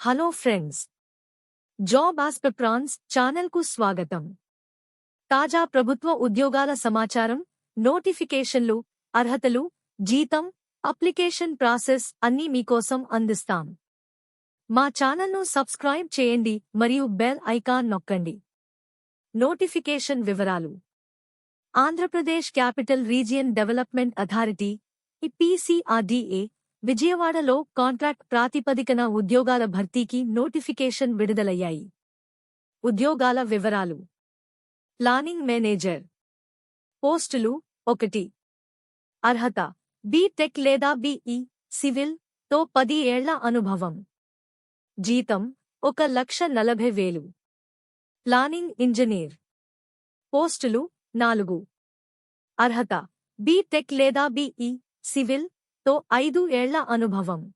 Hello friends. Job ఆస్పెప్రాన్స్ ఛానల్కు స్వాగతం. తాజా ప్రభుత్వ ఉద్యోగాల సమాచారం నోటిఫికేషన్లు అర్హతలు జీతం అప్లికేషన్ ప్రాసెస్ అన్నీ మీకోసం అందిస్తాం. మా ఛానల్ను సబ్స్క్రైబ్ చేయండి మరియు బెల్ ఐకాన్ నొక్కండి. నోటిఫికేషన్ వివరాలు. Andhra Pradesh capital region development authority PCRDA విజయవాడలో కాంట్రాక్ట్ ప్రాతిపదికన ఉద్యోగాల భర్తీకి నోటిఫికేషన్ విడుదలయ్యాయి. ఉద్యోగాల వివరాలు. Planning manager. పోస్టులు ఒకటి. అర్హత. బీటెక్ లేదా బీఈ సివిల్తో పది ఏళ్ళ అనుభవం. జీతం ఒక లక్ష నలభై వేలు. Planning engineer. పోస్టులు నాలుగు. అర్హత. బీటెక్ లేదా బీఈ సివిల్ తో ఐదు ఏళ్ళ అనుభవం.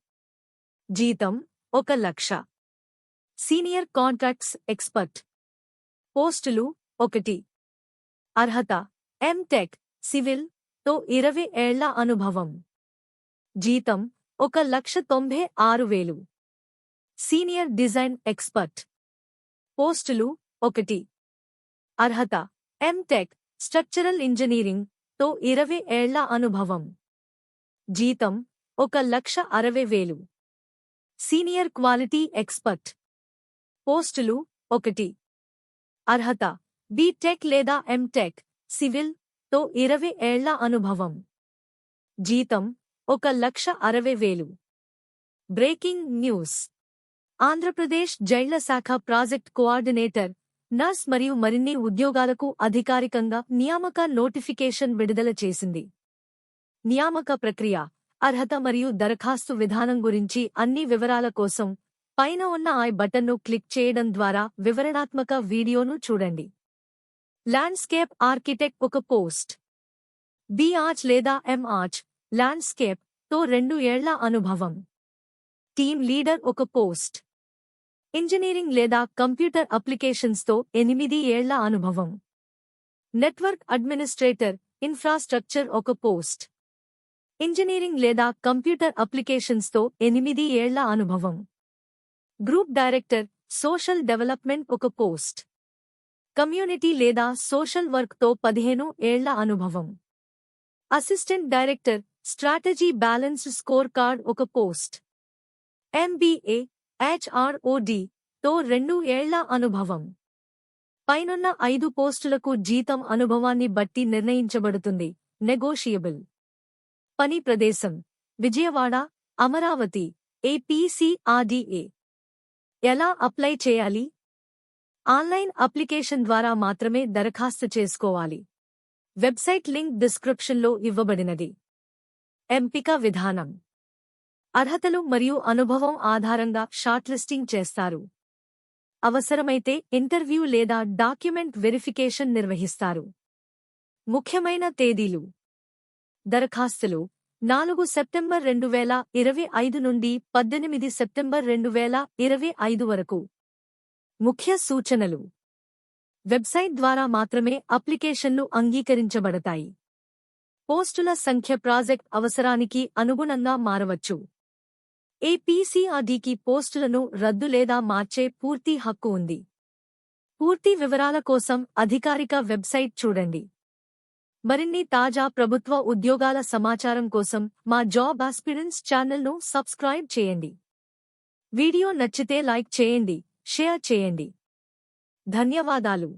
జీతం ఒక లక్ష. Senior contracts expert. పోస్టులు ఒకటి. అర్హత ఎంటెక్ సివిల్తో ఇరవై ఏళ్ళ అనుభవం. జీతం ఒక లక్ష తొంభై ఆరు వేలు. Senior design expert. పోస్టులు ఒకటి. అర్హత ఎంటెక్ స్ట్రక్చరల్ ఇంజనీరింగ్తో ఇరవై ఏళ్ళ అనుభవం. జీతం ఒక లక్ష అరవై వేలు. Senior quality expert. పోస్టులు ఒకటి. అర్హత బీటెక్ లేదా ఎంటెక్ సివిల్తో ఇరవై ఏళ్ళ అనుభవం. జీతం ఒక లక్ష అరవై వేలు. Breaking news. ఆంధ్రప్రదేశ్ జైళ్ళ శాఖ ప్రాజెక్ట్ కోఆర్డినేటర్ నర్స్ మరియు మరిన్ని ఉద్యోగాలకు అధికారికంగా నియామక నోటిఫికేషన్ విడుదల చేసింది. నియామక ప్రక్రియ అర్హత మరియు దరఖాస్తు విధానం గురించి అన్ని వివరాల కోసం పైన ఉన్న ఐ బటన్ను క్లిక్ చేయడం ద్వారా వివరణాత్మక వీడియోను చూడండి. ల్యాండ్స్కేప్ ఆర్కిటెక్ట్ ఒక పోస్ట్. బి ఆర్చ్ లేదా ఎం ఆర్చ్ ల్యాండ్స్కేప్తో రెండు ఏళ్ళ అనుభవం. టీమ్ లీడర్ ఒక పోస్ట్. ఇంజనీరింగ్ లేదా కంప్యూటర్ అప్లికేషన్స్తో ఎనిమిది ఏళ్ళ అనుభవం. నెట్వర్క్ అడ్మినిస్ట్రేటర్ ఇన్ఫ్రాస్ట్రక్చర్ ఒక పోస్ట్. ఇంజనీరింగ్ లేదా కంప్యూటర్ అప్లికేషన్స్తో ఎనిమిది ఏళ్ళ అనుభవం. గ్రూప్ డైరెక్టర్ సోషల్ డెవలప్మెంట్ ఒక పోస్ట్. కమ్యూనిటీ లేదా సోషల్ వర్క్తో పదిహేను ఏళ్ళ అనుభవం. Assistant director strategy balance score card ఒక పోస్ట్. ఎంబీఏ హెచ్ఆర్ఓడి తో రెండు ఏళ్ళ అనుభవం. పైనున్న ఐదు పోస్టులకు జీతం అనుభవాన్ని బట్టి నిర్ణయించబడుతుంది. నెగోషియబుల్. పని ప్రదేశం. విజయవాడ అమరావతి ఏపీసీఆర్డీఏ. ఎలా అప్లై చేయాలి? ఆన్లైన్ అప్లికేషన్ ద్వారా మాత్రమే దరఖాస్తు చేసుకోవాలి. వెబ్సైట్ లింక్ డిస్క్రిప్షన్లో ఇవ్వబడినది. ఎంపిక విధానం. అర్హతలు మరియు అనుభవం ఆధారంగా షార్ట్ లిస్టింగ్ చేస్తారు. అవసరమైతే ఇంటర్వ్యూ లేదా డాక్యుమెంట్ వెరిఫికేషన్ నిర్వహిస్తారు. ముఖ్యమైన తేదీలు. దరఖాస్తులు నాలుగు సెప్టెంబర్ రెండు వేల ఇరవై ఐదు నుండి పద్దెనిమిది సెప్టెంబర్ రెండు వేల ఇరవై ఐదు వరకు. ముఖ్య సూచనలు. వెబ్సైట్ ద్వారా మాత్రమే అప్లికేషన్లు అంగీకరించబడతాయి. పోస్టుల సంఖ్య ప్రాజెక్ట్ అవసరానికి అనుగుణంగా మారవచ్చు. ఏపీసీఆర్డీకి పోస్టులను రద్దు లేదా మార్చే పూర్తి హక్కు ఉంది. పూర్తి వివరాల కోసం అధికారిక వెబ్సైట్ చూడండి. మరిన్ని తాజా ప్రభుత్వ ఉద్యోగాల సమాచారం కోసం మా జాబ్ ఆస్పిరెన్స్ ఛానల్ను సబ్స్క్రైబ్ చేయండి. వీడియో నచ్చితే లైక్ చేయండి షేర్ చేయండి. ధన్యవాదాలు.